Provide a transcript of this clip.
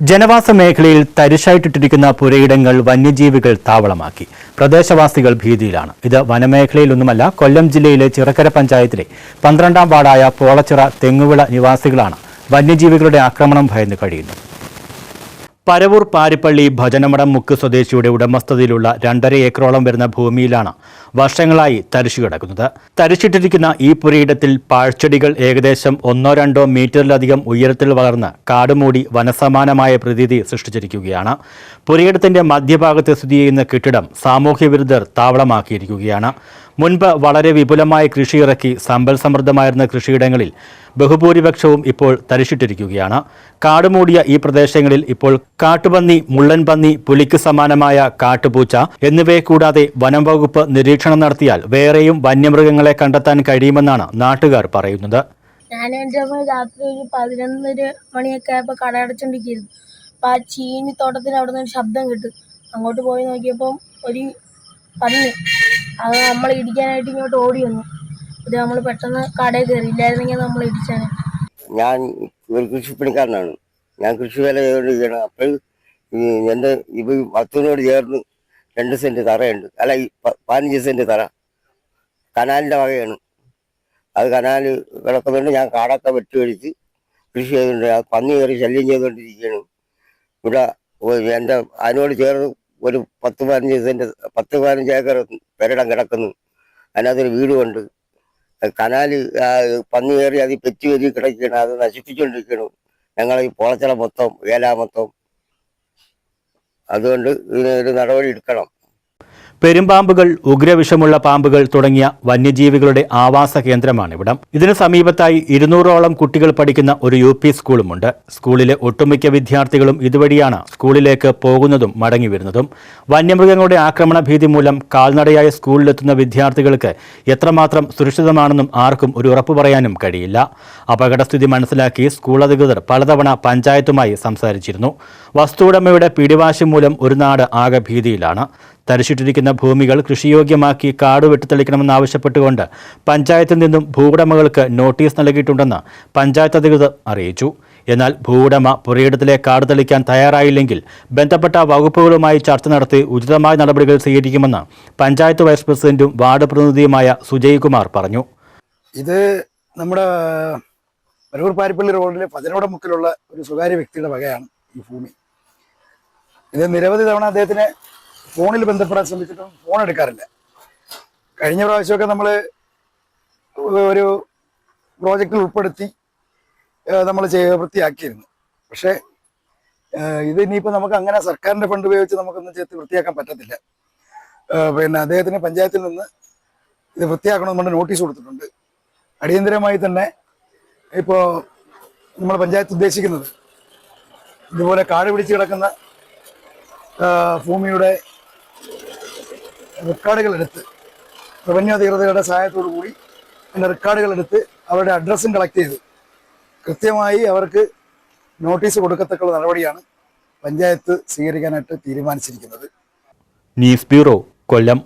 ജനവാസ മേഖലയിൽ തരിശായിട്ടിട്ടിരിക്കുന്ന പുരയിടങ്ങൾ വന്യജീവികൾ താവളമാക്കി. പ്രദേശവാസികൾ ഭീതിയിലാണ്. ഇത് വനമേഖലയിലൊന്നുമല്ല കൊല്ലം ജില്ലയിലെ ചിറക്കര പഞ്ചായത്തിലെ പന്ത്രണ്ടാം വാർഡായ പോളച്ചിറ തെങ്ങുവിള നിവാസികളാണ് വന്യജീവികളുടെ ആക്രമണം ഭയന്ന് കഴിയുന്നത്. പരവൂർ പാരിപ്പള്ളി ഭജനമടം മുക്ക് സ്വദേശിയുടെ ഉടമസ്ഥതയിലുള്ള രണ്ടര ഏക്കറോളം വരുന്ന ഭൂമിയിലാണ് വർഷങ്ങളായി തരിശു കിടക്കുന്നത്. തരിച്ചിട്ടിരിക്കുന്ന ഈ പുരയിടത്തിൽ പാഴ്ചെടികൾ ഏകദേശം ഒന്നോ രണ്ടോ മീറ്ററിലധികം ഉയരത്തിൽ വളർന്ന് കാടുമൂടി വനസമാനമായ പ്രതീതി സൃഷ്ടിച്ചിരിക്കുകയാണ്. പുരയിടത്തിന്റെ മധ്യഭാഗത്ത് സ്ഥിതി ചെയ്യുന്ന കെട്ടിടം സാമൂഹ്യ വിരുദ്ധർ താവളമാക്കിയിരിക്കുകയാണ്. മുൻപ് വളരെ വിപുലമായ കൃഷിയിറക്കി സമ്പൽ സമൃദ്ധമായിരുന്ന കൃഷിയിടങ്ങളിൽ ബഹുഭൂരിപക്ഷവും ഇപ്പോൾ തരിശിട്ടിരിക്കുകയാണ്. കാടുമൂടിയ ഈ പ്രദേശങ്ങളിൽ ഇപ്പോൾ കാട്ടുപന്നി മുള്ളൻപന്നി പുലിക്ക് സമാനമായ കാട്ടുപൂച്ച എന്നിവയെ കൂടാതെ വനം വകുപ്പ് നിരീക്ഷണം നടത്തിയാൽ വേറെയും വന്യമൃഗങ്ങളെ കണ്ടെത്താൻ കഴിയുമെന്നാണ് നാട്ടുകാർ പറയുന്നത്. ഞാൻ രാത്രി ആ ചീനി തോട്ടത്തിന് അവിടെ നിന്ന് ശബ്ദം കിട്ടും. അങ്ങോട്ട് പോയി നോക്കിയപ്പം ഒരു പന്നി അത് നമ്മൾ ഇടിക്കാനായിട്ട് ഇങ്ങോട്ട് ഓടി വന്നു. ഇത് നമ്മൾ പെട്ടെന്ന് കടയിൽ കയറി ഇല്ലായിരുന്നെങ്കിൽ നമ്മൾ ഇടിച്ചാണ്. ഞാൻ ഒരു കൃഷിപ്പണിക്കാരനാണ്. ഞാൻ കൃഷി വേല ചെയ്തുകൊണ്ടിരിക്കുകയാണ് അപ്പോൾ എന്റെ ഇവ വസ്തുവിനോട് ചേർന്ന് രണ്ട് സെന്റ് തറയുണ്ട്. അല്ല ഈ പതിനഞ്ച് സെന്റ് തറ. കനാലിന്റെ വകയാണ്. അത് കനാല് കിടക്കുന്നുണ്ട്. ഞാൻ കാടൊക്കെ വെട്ടുകഴിച്ച് കൃഷി ചെയ്തുകൊണ്ട് പന്നി കയറി ശല്യം ചെയ്തുകൊണ്ടിരിക്കുകയാണ്. ഇവിടെ എന്റെ അതിനോട് ചേർന്ന് ഒരു പത്ത് പതിനഞ്ച് സെന്റ് പത്ത് പതിനഞ്ച് ഏക്കർ പെരടം കിടക്കുന്നു. അതിനകത്തൊരു വീടുമുണ്ട്. കനാല് പന്നി കയറി അത് പെറ്റി വരി കിടക്കുകയാണ്. അത് നശിപ്പിച്ചുകൊണ്ടിരിക്കണം ഞങ്ങൾ ഈ പോളച്ചിറ മൊത്തം വേല മൊത്തം. അതുകൊണ്ട് ഇതിനൊരു നടപടി എടുക്കണം. പെരുമ്പാമ്പുകൾ ഉഗ്രവിഷമുള്ള പാമ്പുകൾ തുടങ്ങിയ വന്യജീവികളുടെ ആവാസ കേന്ദ്രമാണ് ഇവിടം. ഇതിനു സമീപത്തായി ഇരുന്നൂറോളം കുട്ടികൾ പഠിക്കുന്ന ഒരു യു പി സ്കൂളുമുണ്ട്. സ്കൂളിലെ ഒട്ടുമിക്ക വിദ്യാർത്ഥികളും ഇതുവഴിയാണ് സ്കൂളിലേക്ക് പോകുന്നതും മടങ്ങി വരുന്നതും വന്യമൃഗങ്ങളുടെ ആക്രമണ ഭീതി മൂലം കാൽനടയായ സ്കൂളിലെത്തുന്ന വിദ്യാർത്ഥികൾക്ക് എത്രമാത്രം സുരക്ഷിതമാണെന്നും ആർക്കും ഒരു ഉറപ്പു പറയാനും കഴിയില്ല. അപകടസ്ഥിതി മനസ്സിലാക്കി സ്കൂൾ അധികൃതർ പലതവണ പഞ്ചായത്തുമായി സംസാരിച്ചിരുന്നു. വസ്തുവുടമയുടെ പിടിവാശി മൂലം ഒരു നാട് ആകെ ഭീതിയിലാണ്. തരിശിട്ടിരിക്കുന്ന ഭൂമികൾ കൃഷിയോഗ്യമാക്കി കാട് വെട്ടിത്തെളിക്കണമെന്നാവശ്യപ്പെട്ടുകൊണ്ട് പഞ്ചായത്തിൽ നിന്നും ഭൂവുടമകൾക്ക് നോട്ടീസ് നൽകിയിട്ടുണ്ടെന്ന് പഞ്ചായത്ത് അധികൃതർ അറിയിച്ചു. എന്നാൽ ഭൂവുടമ പുരയിടത്തിലെ കാട് തെളിക്കാൻ തയ്യാറായില്ലെങ്കിൽ ബന്ധപ്പെട്ട വകുപ്പുകളുമായി ചർച്ച നടത്തി ഉചിതമായ നടപടികൾ സ്വീകരിക്കുമെന്ന് പഞ്ചായത്ത് വൈസ് പ്രസിഡന്റും വാർഡ് പ്രതിനിധിയുമായ സുജയ് കുമാർ പറഞ്ഞു. ഇത് നമ്മുടെ വരവൂർ പാരിപ്പള്ളി റോഡിലെ പതിനോടെ മുക്കിലുള്ള ഒരു സ്വകാര്യ വ്യക്തിയുടെ വകയാണ് ഈ ഭൂമി. ഇത് നിരവധി തവണ അദ്ദേഹത്തിന് ഫോണിൽ ബന്ധപ്പെടാൻ ശ്രമിച്ചിട്ടും ഫോൺ എടുക്കാറില്ല. കഴിഞ്ഞ പ്രാവശ്യമൊക്കെ നമ്മൾ ഒരു പ്രോജക്റ്റിൽ ഉൾപ്പെടുത്തി നമ്മൾ വൃത്തിയാക്കിയിരുന്നു. പക്ഷേ ഇത് ഇനിയിപ്പോൾ നമുക്ക് അങ്ങനെ സർക്കാരിന്റെ ഫണ്ട് ഉപയോഗിച്ച് നമുക്കൊന്നും ചേർത്ത് വൃത്തിയാക്കാൻ പറ്റത്തില്ല. പിന്നെ അദ്ദേഹത്തിന് പഞ്ചായത്തിൽ നിന്ന് ഇത് വൃത്തിയാക്കണമെന്ന് പറഞ്ഞ് നോട്ടീസ് കൊടുത്തിട്ടുണ്ട്. അടിയന്തരമായി തന്നെ ഇപ്പോൾ നമ്മൾ പഞ്ചായത്ത് ഉദ്ദേശിക്കുന്നത് ഇതുപോലെ കാട് പിടിച്ച് കിടക്കുന്ന ഭൂമിയുടെ റെക്കോർഡുകൾ എടുത്ത് റവന്യൂ അധികൃതരുടെ സഹായത്തോടു കൂടി എന്റെ റെക്കോർഡുകൾ എടുത്ത് അവരുടെ അഡ്രസ്സും കളക്ട് ചെയ്ത്. കൃത്യമായി അവർക്ക് നോട്ടീസ് കൊടുക്കത്തക്കുള്ള നടപടിയാണ് പഞ്ചായത്ത് സ്വീകരിക്കാനായിട്ട് തീരുമാനിച്ചിരിക്കുന്നത്. News bureau Kollam.